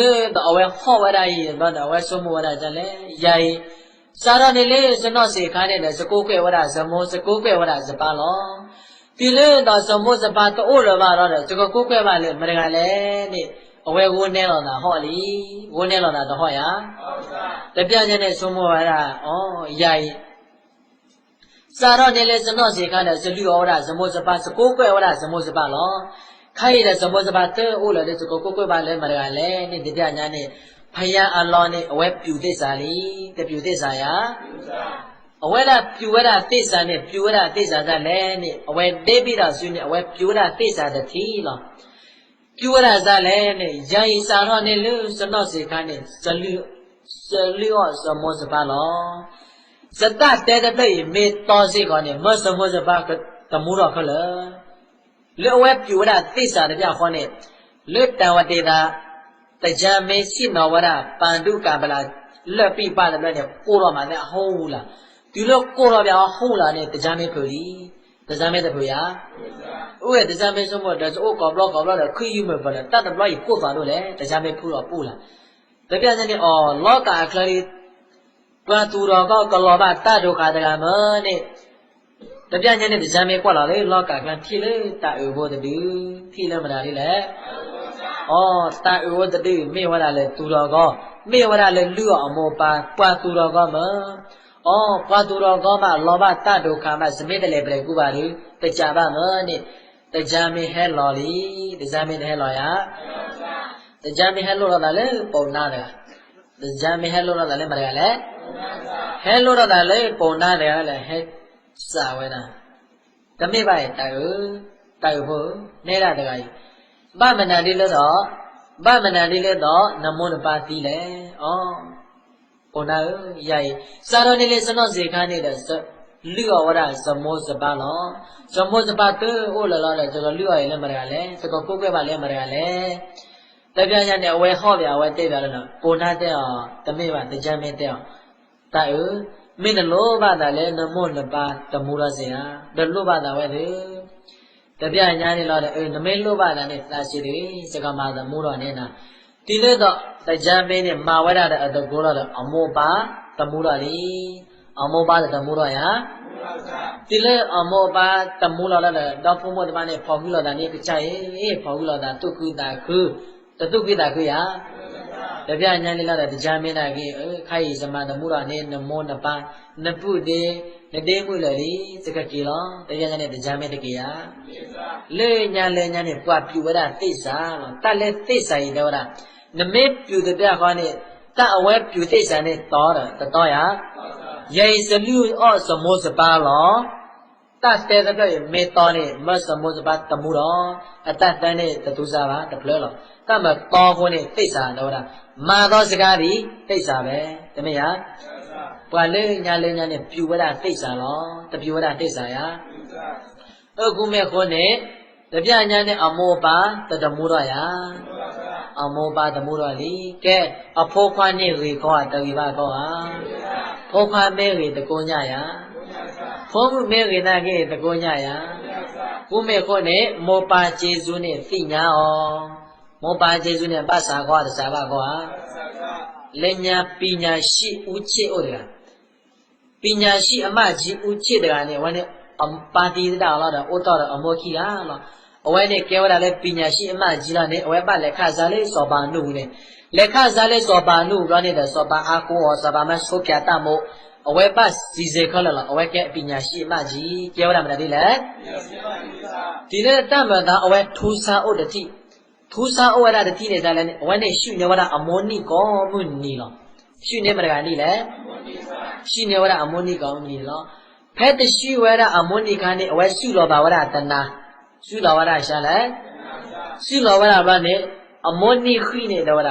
လေတော့အဝဲဟောဝရကြီးတော့တော့အဝဲဆုံးမဝရကြလဲယာယီစာရနေလေစနော့စေခါနဲ့စကိုးကွဲဝရဇမောစကိုးကွဲဝရဇပါလောဒီလေတော့ဇမောဇပါတော့ရပါတော့စကိုးကွဲပါလေမရကလဲနိအဝဲဝန်းနေတော့တာဟောလီဝန်းနေတော့တာတော့ဟောရတပြည့်နဲ့ဆုံးမဝရဩယာယီစာရနေလေစနော့စေခါနဲ့စလူဝရဇမောဇပါစကိုးကွဲဝရဇမောဇပါလော ခိုင်တဲ့ဇမောဇပါတဲ့အိုးလေစကိုးကွဲပါလေမရကလဲနိတပြညာနဲ့ဖယားအလောနဲ့အဝဲပြူသစ္စာလီတပြူသစ္စာယာအဝဲလာပြူဝရသစ္စာနဲ့ပြူဝရသစ္စာကလည်းနဲ့အဝဲတေးပြီးတော့ဆွေးနေအဝဲပြူဝရသစ္စာတတိလောပြူဝရဇလည်းနဲ့ယာယီစာရောနဲ့လူစနော့စေခါနဲ့ဇလူဇလူောစမောစပါလောဇတတဲတဲ့တဲ့မေတော်စေကောနဲ့မစမောစပါကတမှုတော့ခလ လေအဝဲပြူဝရသစ္စာတပြခေါ်နဲ့လွတ်တဝတေတာတကြံမေရှိနောဝရပန္တုကပလာလက်ပိပါတယ်နဲ့ကိုတော့မှလည်းဟုတ်ဘူးလားဒီလိုကိုတော့ဗျာဟုတ်လားနဲ့တကြံမေဖူလီတကြံမေတဖူရဥရဲ့တကြံမေဆုံးမတော့အိုကောဘလော့ကောဘလော့ခွေယူမယ်ပါလေတတ်တယ်ဘလော့ကိုသွားလို့လေတကြံမေဖူတော့ပူလားတပြည့်စနေအော်လောကအခလရီတွာသူတော်ကောကလောဘတတ်ဒုက္ခတကမနဲ့ တပြည့်ညနေတကြံမေကွက်လာလေလောကကလန်ဖြီလေတအုဘောတူဖြီလဲမတာလေးလေဩတအုဘောတူမေဝရလေသူတော်ကောမေဝရလေလူအောင်မောပါပွာသူတော်ကောမဩပွာသူတော်ကောမလောဘတဒုက္ခမဇမိတလေပလေကုပါလူတကြပါမနဲ့တကြံမေဟဲလော်လီတကြံမေဟဲလော်ရတကြံမေဟဲလော်ရတာလေပုံနာတယ်တကြံမေဟဲလော်ရတာလေမရလေဟဲလော်ရတာလေပုံနာတယ်လေဟဲ စာဝဲတာတမိပါရဲ့တိုင်တိုင်ဖို့နေတာတကကြီးဗမဏတိလို့တော့ဗမဏတိလို့တော့နမောနပါတိလေဩဘုနာရိုက်စာရဏိလေစနောဇေခာနေတဲ့လူဝရဇမောဇပါလောဇမောဇပါတေဩလလာလေကျွန်တော်လူရရင်လည်းမရလေစကောကိုကွဲပါလည်းမရလေတပြညာနဲ့အဝဲဟော့ပြအဝဲတိတ်ပြလို့ဘုနာတဲ့အောင်တမိပါတကြမ်းမင်းတဲ့အောင်တိုင် မင်းလောဘတာလဲနမောနပါတမူရစေဟာဒလောဘတာဝဲလေတပြညာနေလို့အေးနမေလောဘတာနဲ့သာရှိတယ်စကမာသမူရနဲ့နာဒီလေတော့တကြံပင်းနဲ့မာဝရတဲ့အတကောတော့အမောပါတမူရလီအမောပါတမူရယာဒီလေအမောပါတမူရလာတော့ဖုံမတမနဲ့ဖော်ပြီးတော့တာနေကြချေဖော်ပြီးတော့တာတုကုတာခုတတုကိတာခုယာ တပြညာလေးလာတဲ့တရားမင်းတာကြီးခိုင်စမန်တမှုရနေနမောနပါနပုတေနတေမှုလေဒီစကကြီးလောတရားညာနဲ့တရားမင်းတကြီးယာလေညာလေညာနဲ့ပွားပြူဝရသိစ္စာလောတတ်လေသိစ္စာရင်တော့နမေပြူတဲ့ပြခေါ်နေတအဝဲပြူသိစ္စာနဲ့တော်တယ်တတော်ယာယေစလူအော့စမောစပါလော တတ်တဲ့တဲ့မေတော်နဲ့မစမောစပါတမှုတော်အတတ်တန်းနဲ့တသူစားပါတဖလဲလောကမတော်ခွနဲ့သိစ္စာတော့တာမာသောစကားဒီသိစ္စာပဲတမယပွာလေးညာလေးညာနဲ့ပြူဝရသိစ္စာလောတပြူဝရသိစ္စာယအခုမဲ့ခွနဲ့တပြညာနဲ့အမောပါတတမှုတော့ယအမောပါတမှုတော့လီကဲအဖိုးခွားနေရေခေါ်တဝိပါခေါ်ဟာဖိုးခွားမဲရေတကုညယ ဖိုးမှုမဲရေနာကေတကုညယကုမဲ့ခွနဲ့မောပါကျေစုနဲ့သိညာအောင်မောပါကျေစုနဲ့ပတ်စာခေါ်တစားပါခေါ်ဟာလက်ညာပညာရှိဦးချစ်ဥဒကပညာရှိအမကြီးဦးချစ်တကနဲ့ဝါနဲ့အပါတိတာလာတော့ဥတော်အမောခိဟာလောအဝဲနဲ့ကဲဝတာလဲပညာရှိအမကြီးလာနဲ့အဝဲပတ်လက်ခစားလေးစောပါနုနဲ့လက်ခစားလေးစောပါနုရနေတဲ့စောပါအာကိုဟောစောပါမဆုပြတမို့ အဝဲပတ်စီစေခလလအဝဲကဲပညာရှိအမကြီးကဲဝတာမလားဒီလေဒီလေတမတာအဝဲထူစာဥဒတိထူစာဩဝရတတိနေစားလဲဝဲနေရှုနေဝရအမောနိကောမှုနီလောရှုနေမရကနိလေရှုနေဝရအမောနိကောမှုနီလောဖဲတရှိဝရအမောနိခာနေအဝဲရှုလောဘာဝရတနာရှုလောဝရရှာလဲရှုလောဝရဘာနေအမောနိခိနေလောဝရ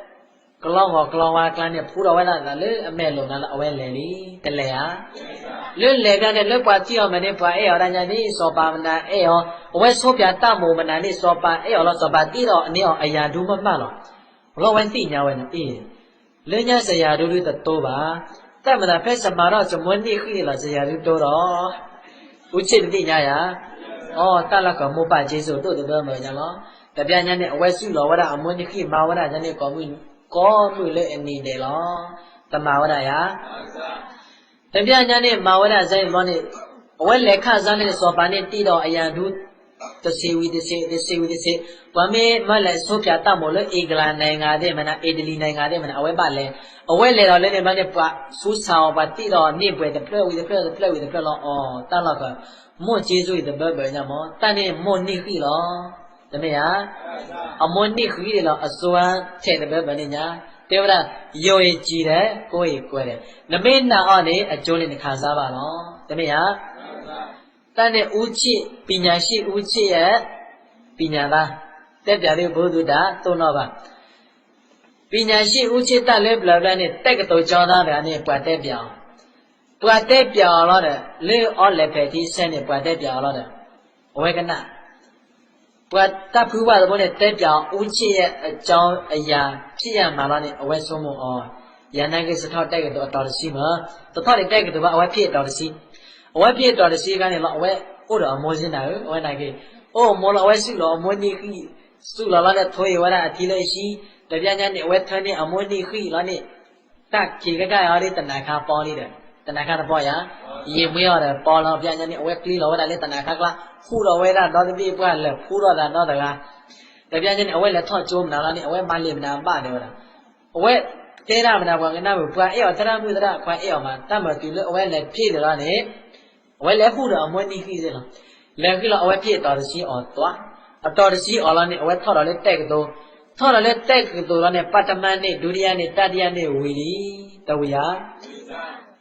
ကလာကိလောဝရလေတနာခါကလာလာနေအဝဲကလေးလေးစောပါနုလာနေအဝဲဖူတော်ဝဲလေဖူတော်ဝရလေတော့လေတော့တဏ္ဏမူကလာမနာလေကလောင်းဟောကလောင်းဝါကလန်းနဲ့ဖူတော်ဝဲလာတာလေအမဲလုံလာအဝဲလေလီတလဲဟာလွတ်လေကတဲ့လွတ်ပါကြည့်အောင်မနေပါအဲ့ရော်ညာနေစောပါမနာအဲ့ရောအဝဲဆိုးပြတမို့မနာနေစောပါအဲ့ရော်လို့စောပါတိတော့အနေအောင်အရာဒူးမမှတ်တော့ဘလောဝဲတိညာဝဲနေအေးလေညာဆရာတို့တို့တော့ပါတက်မလားဖက်စမာတော့ဇမွန်းတိခိလာဆရာတို့တော့ဦးချစ်တိညာယာဩတက်လကမောပကျေစုတို့တော့မယ်ညာလောတပြညာနဲ့အဝဲစုလောဝရအမွန်းတိခိမာဝရညာနဲ့ကောမှု ကောမှုလေအနေတယ်လောတမဝရယာတပြညာနဲ့မာဝရဇိုင်းဘောနဲ့အဝဲလက်ခဇန်းနဲ့စောပါနဲ့တိတော့အယံဒုတစီဝီတစီတစီဝီတစီဝမေမလဲဆိုပြတတ်မို့လေအင်္ဂလန်နိုင်ငံတဲ့မနာအီတလီနိုင်ငံတဲ့မနာအဝဲပါလဲအဝဲလေတော့လည်းနေမနဲ့ပါစူးဆောင်ပါတိတော့နေပွဲတဲ့ဖလဲဝီတဲ့ဖလဲတဲ့ဖလဲဝီတဲ့ဖလဲလောအော်တတ်လောက်ကမွတ်ကျေးဇူးတဲ့ဘယ်ဘယ်ညမောတန်နေမွတ်နိခိလော တမေယာအမွတ်နိခိတယ်လောအစွမ်းထဲတဲ့ဘယ်ဘယ်ညာတေဝရယောရကြည်တယ်ကိုယ်ရကွယ်တယ်နမေနာအော့နေအကျိုးလေးခံစားပါလောတမေယာတန်တဲ့ဦးချစ်ပညာရှိဦးချစ်ရဲ့ပညာသားတက်ပြလေးဘုဒ္ဓတာသုံးတော့ပါပညာရှိဦးချစ်တက်လဲဘလဘလနဲ့တက်ကတော်ကျောင်းသားတွေနဲ့ပွာတက်ပြောင်းပွာတက်ပြောင်းတော့တယ်လေအော်လက်ဖက်ကြီးဆန်းနဲ့ပွာတက်ပြောင်းတော့တယ်အဝေကနာ ပွာတပ်ဖူးပါတော့နဲ့တက်ပြောင်းဦးချစ်ရဲ့အကြောင်းအရာဖြစ်ရမှာလားနဲ့အဝဲဆုံးမအော်ရန်နိုင်ကစထောက်တက်ကတော့တော်စီမှာတထောက်တက်ကတော့အဝဲဖြစ်တော်စီအဝဲဖြစ်တော်စီကနေတော့အဝဲဥတော်အမောစင်းတာအဝဲနိုင်ကေအိုမောလအဝဲစုလောအမောနိခိစုလောလာတဲ့ထွေးဝရအတိလေးရှိတပြညာနဲ့အဝဲထန်းနေအမောနိခိလာနဲ့တက်ကြီးကကရတဲ့တဏ္ဍာခပေါ်လေးတယ်တဏ္ဍာခတော့ပေါ်ရ ရေမွေးရတယ်ပေါ်လောပြညာနဲ့အဝဲကလေးလောဝရလည်းတဏ္ဍာခကလာဖူတော်ဝဲတာတော့တပြည့်ပွားလဲဖူတော်တာတော့တကားတပြညာနဲ့အဝဲလက်ထော့ကျိုးမနာလားနဲ့အဝဲမလေးမနာပါတယ်ဟုတ်လားအဝဲတဲရမနာဘွာကနာဘွာအဲ့ော်တရမှုတရခွာအဲ့ော်မှာတတ်မတူလို့အဝဲလက်ဖြည့်တယ်လားနဲ့အဝဲလက်ဖူတော်အမွေးနိခိစေလားလက်ကိလအဝဲပြည့်တော်စီအော်သွားအတော်တစီအော်လာနဲ့အဝဲထောက်တော်လေးတက်ကတော့ထောက်တော်လေးတက်ကတော့လည်းပတ္တမန်နဲ့ဒုတိယနဲ့တတိယနဲ့ဝီလီတဝီယာ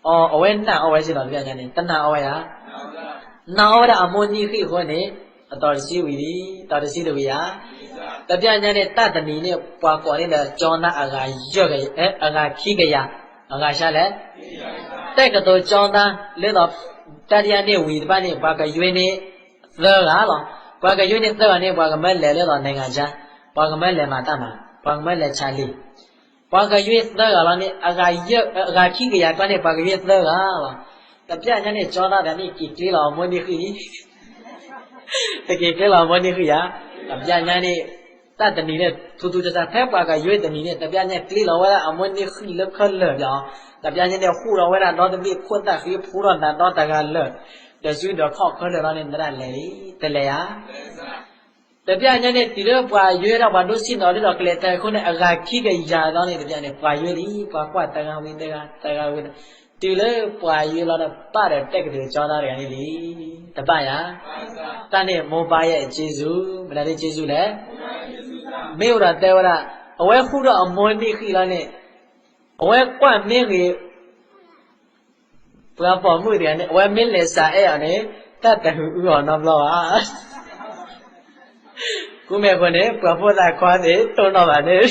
အော်အဝဲနှံအဝဲစီတော်ပြညာနဲ့တဏအဝဲဟာနာဝရအမွန်ကြီးခိခွနဲ့အတော်တစီဝီလီတော်တစီတဝီယာတပြညာနဲ့တတဏီနဲ့ပွာကော်နေတဲ့ကျောင်းသားအဂါရွက်ရဲ့အဲအဂါခိကရအဂါရှာလဲတက်ကတော့ကျောင်းသားလဲတော့တတိယနဲ့ဝီတပတ်နဲ့ဘာကရွေးနေသောကလောဘွာကရွေးနေသောနဲ့ဘွာကမဲလဲလဲတော့နိုင်ငံချာဘွာကမဲလဲမှာတတ်မှာဘွာကမဲလဲချာလီ ဘွာကရွေးသောကလောနဲ့အဂါရအဂါခိကရကနဲ့ဘွာကရွေးသောကလောတပြညနဲ့ကြောသားတယ်နိကြည်ကလေးလောမွေးနေခိတကယ်ကလေးလောမွေးနေခိရတပြညနဲ့တတ်တနီနဲ့ထူးထူးခြားခြားဖက်ဘွာကရွေးတနီနဲ့တပြညကလေးလောဝဲအမွေးနေခိလောက်ခလဲပြောင်းတပြညနဲ့ခူလောဝဲတော့တပိခွတ်တခိဖူတော့တော့တကလဲတဆွေတော့ခောက်ခွဲတယ်တော့နဲ့နရလေတလေယာ တပြညနဲ့ဒီတော့ပွာရွေးတော့ဘာလို့စင်တော်တော့ကလေးတဲခုနဲ့အဂါခိကရာတော့နဲ့တပြနဲ့ပွာရွေးလီပွာကွာတကဝင်းတကတကဝင်းဒီလေပွာရွေးတော့ပါတယ်တက်ကလေးကြောသားတွေကနေလေတပရတန်နဲ့မောပါရဲ့ကျေစုမလားတဲ့ကျေစုလဲမေဝရတေဝရအဝဲခုတော့အမွန်တိခိလာနဲ့အဝဲကွမင်းကြီးဘုရားပေါ်မှုတွေနဲ့ဝဲမင်းလေစာအဲ့ရနဲ့တတ်တူဥတော်နော်ဘလောဟာ ကုမေခွနဲ့ဘုရားပေါ်တာခွာတယ်တုံးတော့ပါနဲ့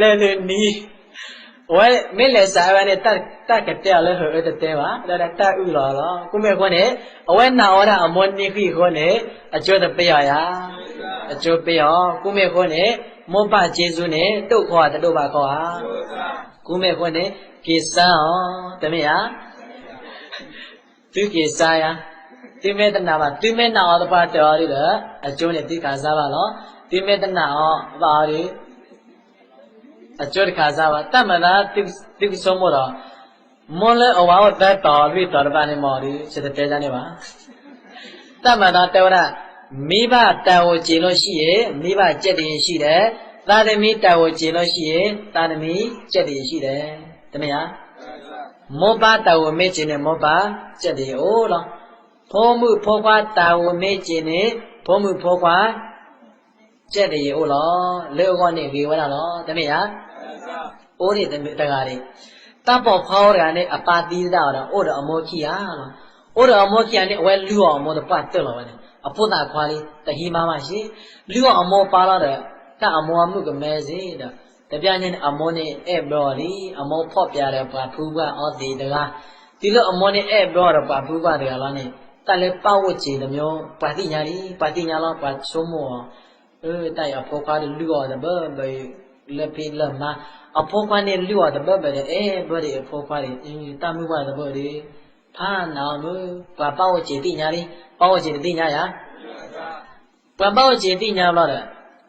လဲနေနီဝဲမင်းလေစာအဲ့နဲ့တတ်တတ်ကတဲ့လဲဟဲ့တဲ့တဲ့ပါဒါတတ်ဥတော်လောကုမေခွနဲ့အဝဲနာဝရအမွန်နိခိခွနဲ့အကျိုးတပရရအကျိုးပရကုမေခွနဲ့မောပကျေစုနဲ့တုတ်ခေါ်တုတ်ပါခေါ်ဟာကုမေခွနဲ့ကိစ္စံတမယသူကိစ္စယ တိမေတနာပါတိမေနာဩတပါတော်ရည်အကျိုးနဲ့တိခါစားပါလောတိမေတနာဩပါရီအကျိုးတခါစားပါတမနာတိတိဆုံးမို့တော့မွန်လဲအဝါဝတ်တော်ပြီးတော်ပါနေမော်ဒီစတဲ့တဲကြနေပါတမနာတေဝရမိဘတန်ကိုကျင်လို့ရှိရင်မိဘကြက်တည်ရှိတယ်သာသမီတန်ကိုကျင်လို့ရှိရင်သာသမီကြက်တည်ရှိတယ်တမယမောပါတာဝမေခြင်းနဲ့မောပါစက်တယ်အိုးလော ဖောမှုဖောခွာတာဝမေခြင်းနဲ့ဖောမှုဖောခွာစက်တယ်အိုးလောလေကောနဲ့ဝေဝနာလောတမယအိုးတွေတကားတွေတပ်ပေါ်ဖောရနဲ့အပါတိတာတော့အိုးတော်အမောခိယာလောအိုးတော်အမောခိယာနဲ့အဝဲလူအောင်မောတော့ပတ်တက်လောပဲအဖို့တာခွာလေးတဟီမာမရှိလူအောင်အမောပါလာတဲ့တအမောမှုကမဲစီတဲ့တပြညင်းအမောနဲ့အဲ့ဘော်လီအမောဖော့ပြတယ်ပါဖူးကအော်ဒီတကားဒီလိုအမောနဲ့အဲ့ဘော်တော့ပါဖူးကတကားလားနဲ့ တလည်းပဝတ်ချေတမျိုးပါတိညာလီပါတိညာလောက်ပါချုံးမောเออတိုင်အဖောကားလူရောတဲ့ဘယ်လက်ဖေးလက်မအဖောကားနဲ့လူရောတဲ့ဘယ်ပဲအဲဘယ်ဒီအဖောကားတွေအင်းတမှုပါတဲ့ဘယ်ဒီဖာနောင်လို့ပါပဝတ်ချေတိညာလီပဝတ်ချေတိညာရပပဝတ်ချေတိညာလို့တဲ့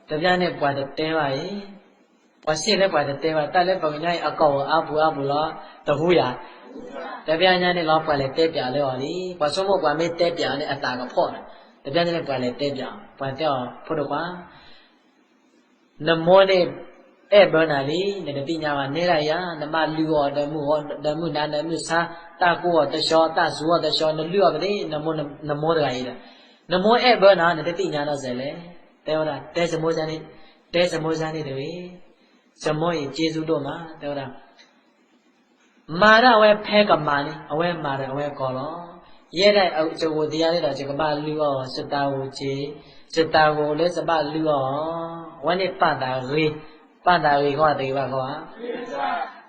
တပြနဲ့ပွားတဲ့တဲပါရဲ့ပွားရှင်းလဲပွားတဲ့တဲပါတက်လဲပုံညာအကောက်အပူအပူလားတဟူရ တပြညာနဲ့လောက်ပွားလဲတဲပြလဲပါလीပွားဆုံးမပွားမေးတဲပြနဲ့အတာကဖော့တယ်တပြညာနဲ့ပွားလဲတဲပြပွားတဲ့ဖို့တော့ကွာနမောနဲ့အဲ့ဘနာလီနေတိညာမှာနေရရနမလူော်တမှုဟောတမှုနာနမှုသာတကိုောတလျှောတဇူောတလျှောနလူော်ကလေးနမောနမောတကကြီးနမောအဲ့ဘနာနေတိညာတော့ဇဲလေတဲဟောတာတဲစမောဇာနေတဲစမောဇာနေတွေစမောရင်ကျေစုတော့မှာတဲဟောတာ မာရဝဲဖဲကမာနေအဝဲမာရအဝဲကောလောရဲတဲ့အကျိုးကိုတရားလေးတော့ဇကပလူောစတာဝချေစတာကိုလည်းစပလူောဝဲနေပတာရေပတာရေခေါ်တယ်ပါခေါ်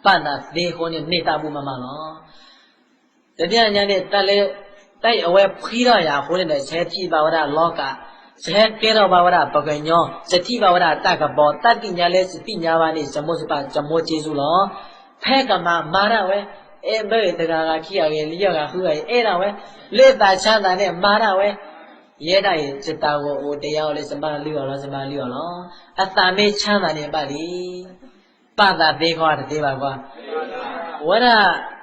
ပတာဒေခေါ်နေနေတာဘူးမမနော်တပြညာနဲ့တက်လေတိုက်အဝဲဖီးရရာခေါ်နေတဲ့ဇေတိဘာဝရလောကဇေကေရောဘာဝရပကညောဇတိဘာဝရတကဘောတတိညာလဲစတိညာပါနေဇမောစပဇမောကျေစုလော ဖဲကမမာရဝဲအဲဘယ်တကာကခိရရဲ့လျော့ကဟူရရဲ့အဲ့ဒါဝဲလေတာချမ်းသာနဲ့မာရဝဲရဲတာရဲ့จิตကိုဟိုတရားလေးစမလျော့လားစမလျော့လားအတမေချမ်းသာနေပါလိပတာသေးခွာတည်းပါကွာဝရ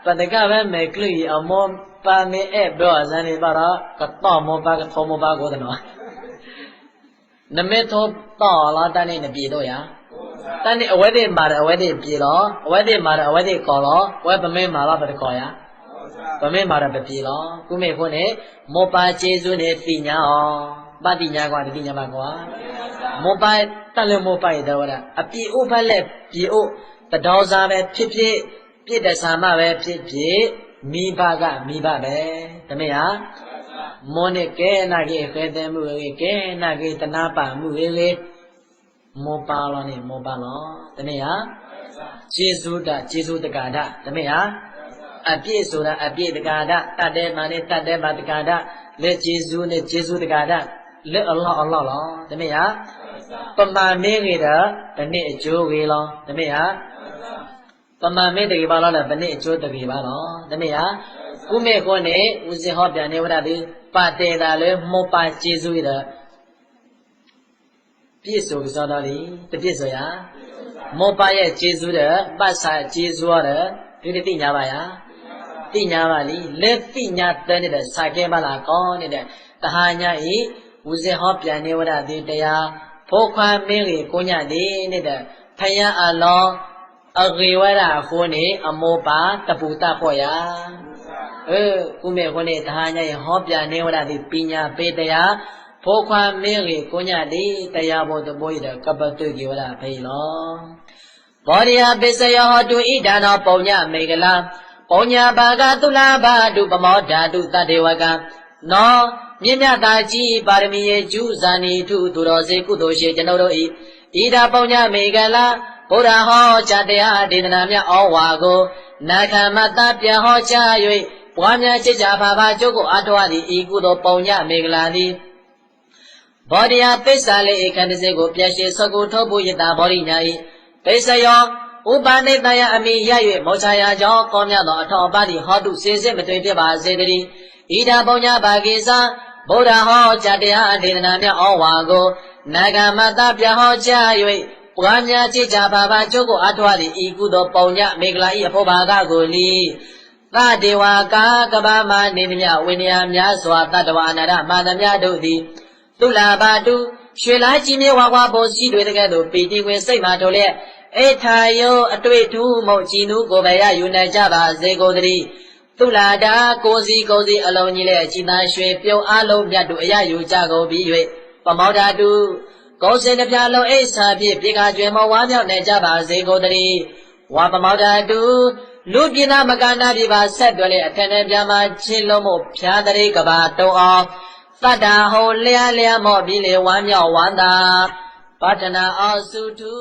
ပတကပဲမေကလိအမောပါမေအဲ့ဘောဇန်နေပါတော့ကတော့မောပါကသောမောပါကိုတနော်နမေသောတော့လာတန်းနေပြေတော့ရ တန်းနေအဝဲတဲ့မာတယ်အဝဲတဲ့ပြေတော့အဝဲတဲ့မာတယ်အဝဲတဲ့ကော်တော့ဝဲပမေမာလားပတကောရပမေမာရပပြေတော့ကုမေခွန်းနဲ့မောပါကျေစုနဲ့တိညာအောင်ပတိညာကွာတိညာပါကွာမောပါတက်လည်းမောပါရတော့အပြေဥဖက်လက်ပြေဥတတော်စားပဲဖြစ်ဖြစ်ပြည့်တဆာမပဲဖြစ်ဖြစ်မိဘကမိဘပဲတမေဟာမောနဲ့ကဲနာကေဖဲတဲ့မှုလေကဲနာကေတနာပါမှုလေလေ မောပါလောနဲ့မောပါလောတမေဟာကျေစုတကျေစုတက္ကဒတမေဟာအပြည့်ဆိုတာအပြည့်တက္ကဒတတ်တဲ့မာနဲ့တတ်တဲ့မာတက္ကဒလက်ကျေစုနဲ့ကျေစုတက္ကဒလက်အလ္လာဟ်အလ္လာဟ်လောတမေဟာပမာမင်းကြီးတာတနေ့အကျိုးကြီးလောတမေဟာပမာမေတ္တေပါလားဗနေ့အကျိုးတကေပါတော့တနေ့ဟာကုမေခေါနဲ့ဦးဇင်ဟောပြန်နေဝရတိပါတေတာလေမောပါကျေစုရ ပြည့်စုံစောတော်လေတပြည့်ဆိုရမောပါရဲ့ကျေစုတဲ့ပတ်စာကျေစုရတဲ့ဒီတိညာပါယာတိညာပါလीလက်တိညာတဲ့နေတဲ့စာကဲပါလားကောနေတဲ့တဟာညာဤဦးဇင်ဟောပြန်နေဝရတိတရားဖိုးခွမ်းမင်းကြီးကိုညနေနေတဲ့ဖယားအလောအဂေဝရခုနေအမောပါတပူတဖော့ရအဲကုမေခုနေတဟာညရဲ့ဟောပြနေဝရတိပညာပေတရား ဖောခွာမင်းကြီးကိုညတိတရားဘောတဘောရကပတုကေဝရဖေလောဘောရိယပစ္စယောဟောတုဣဒာနောပုံညမေကလာပုံညာဘာဂတုလဘာတုပမောဓာတုတတေဝကနောမြင့်မြတ်သာကြီးပါရမီရဲ့ကျူးဇာနီထုသူတော်စေကုသိုလ်ရှိကျွန်ုပ်တို့ဤဣဒာပုံညမေကလာဘုရားဟောကြားတရားဒေသနာမြတ်ဩဝါကိုနာခံမတပြန်ဟောကြား၍ပွားများจิตကြပါပါကျုပ်ကိုအထောက်အသည်ဤကုသိုလ်ပုံညမေကလာသည် ဘောဓိယပိစ္ဆာလေးအခန္တစေကိုပြည့်ရှင်းဆောက်ကိုထုတ်ဖို့ယတာဘောဓိညာဤပိစ္ဆယောဥပနိတယအမိရ၍မောချာယာကြောင့်ကောမြတ်သောအထောက်အပသည်ဟောတုစေစစ်မတွေ့ဖြစ်ပါစေတည်းဣဒာပုံညဘာကိစ္စဗုဒ္ဓဟောကြားတရားဒေသနာမြတ်ဩဝါကိုနာဂမတပြန်ဟောကြား၍ပွားများကြည်ကြပါပါကျုပ်ကိုအထွားသည်ဤကုသောပုံညမေဂလာဤအဖို့ဘာကကိုလီသတေဝကာကပမနေမြဝိနည်းများစွာတတဝအနာရမာသမြတို့သည် သူလာပါတုရွှေလားကြီးမြေဝါကွာပေါ်စီတွေတကဲ့သို့ပီတိဝင်စိတ်မှထိုလျက်အေထာယောအတွေ့ထူးမုတ်ကြည်နူးကိုပဲရယူနိုင်ကြပါစေကုန်သတည်းသူလာတာကိုစီကိုစီအလုံးကြီးလက်အချီသားရွှေပြုံအလုံးမြတ်တို့အရယူကြကုန်ပြီး၍ပမောဓာတုကောင်းစင်တစ်ပြားလုံးအိဆာဖြင့်ပြေခါကျွယ်မောဝါမြောက်နေကြပါစေကုန်တည်းဝါပမောဒတုလူပြည်သားမကန္နာပြပါဆက်တွယ်လေအထက်နဲ့ပြာမှာချင်းလုံးမို့ဖြားတရေကဘာတုံအောင် သတ္တာဟောလျာလျာမော့ပြီးလေဝမ်းမြောက်ဝမ်းသာပတ္ထနာအောင်စုထု